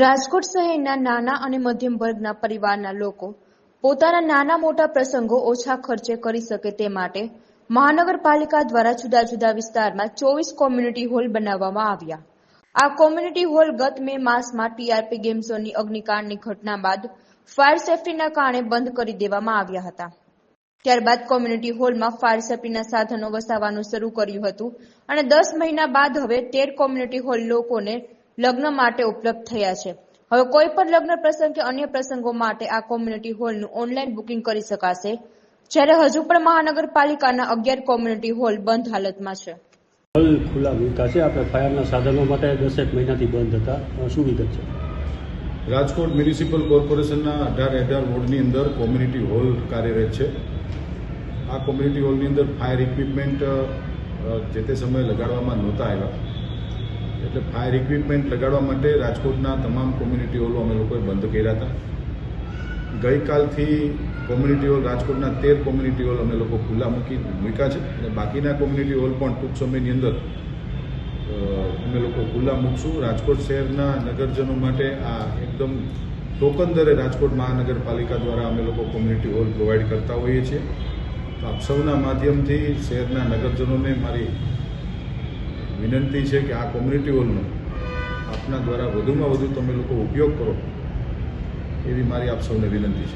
રાજકોટ શહેરના નાના અને મધ્યમ વર્ગના પરિવારના લોકો પોતાના નાના મોટા પ્રસંગો ઓછા ખર્ચે કરી શકે તે માટે મહાનગરપાલિકા દ્વારા જુદા જુદા વિસ્તારમાં ચોવીસ કોમ્યુનિટી હોલ બનાવવામાં આવ્યા. આ કોમ્યુનિટી હોલ ગત મે માસમાં ટીઆરપી ગેમ ઝોનની અગ્નિકાંડની ઘટના બાદ ફાયર સેફટીના કારણે બંધ કરી દેવામાં આવ્યા હતા. ત્યારબાદ કોમ્યુનિટી હોલમાં ફાયર સેફટીના સાધનો વસાવવાનું શરૂ કર્યું હતું અને દસ મહિના બાદ હવે તેર કોમ્યુનિટી હોલ લોકોને લગ્ન માટે ઉપલબ્ધ થયા છે. હવે કોઈ પણ લગ્ન પ્રસંગ કે અન્ય પ્રસંગો માટે આ કોમ્યુનિટી હોલનું ઓનલાઈન બુકિંગ કરી શકાશે જ્યારે હજુ પણ મહાનગરપાલિકાના અગિયાર કોમ્યુનિટી હોલ બંધ હાલતમાં છે. હોલ ખુલ્લા મૂક્યા છે. આપણે ફાયરના સાધનો માટે દસેક મહિનાથી બંધ હતા. શું વિગત છે? રાજકોટ મ્યુનિસિપલ કોર્પોરેશનના અઢાર અઢાર વોર્ડની અંદર કોમ્યુનિટી હોલ કાર્યરત છે. આ કોમ્યુનિટી હોલની અંદર ફાયર ઇક્વિપમેન્ટ જે તે સમયે લગાડવામાં નહોતા આવ્યા એટલે ફાયર ઇક્વિપમેન્ટ લગાડવા માટે રાજકોટના તમામ કોમ્યુનિટી હોલો અમે લોકોએ બંધ કર્યા હતા. ગઈકાલથી કોમ્યુનિટી હોલ રાજકોટના તેર કોમ્યુનિટી હોલ અમે લોકો ખુલ્લા મૂકી મૂક્યા છે. અને બાકીના કોમ્યુનિટી હોલ પણ ટૂંક સમયની અંદર અમે લોકો ખુલ્લા મૂકશું. રાજકોટ શહેરના નગરજનો માટે આ એકદમ ટોકન દરે રાજકોટ મહાનગરપાલિકા દ્વારા અમે લોકો કોમ્યુનિટી હોલ પ્રોવાઈડ કરતા હોઈએ છીએ. તો આપ સૌના માધ્યમથી શહેરના નગરજનોને મારી વિનંતી છે કે આ કોમ્યુનિટી હોલનો આપના દ્વારા વધુમાં વધુ તમે લોકો ઉપયોગ કરો, એવી મારી આપ સૌને વિનંતી છે.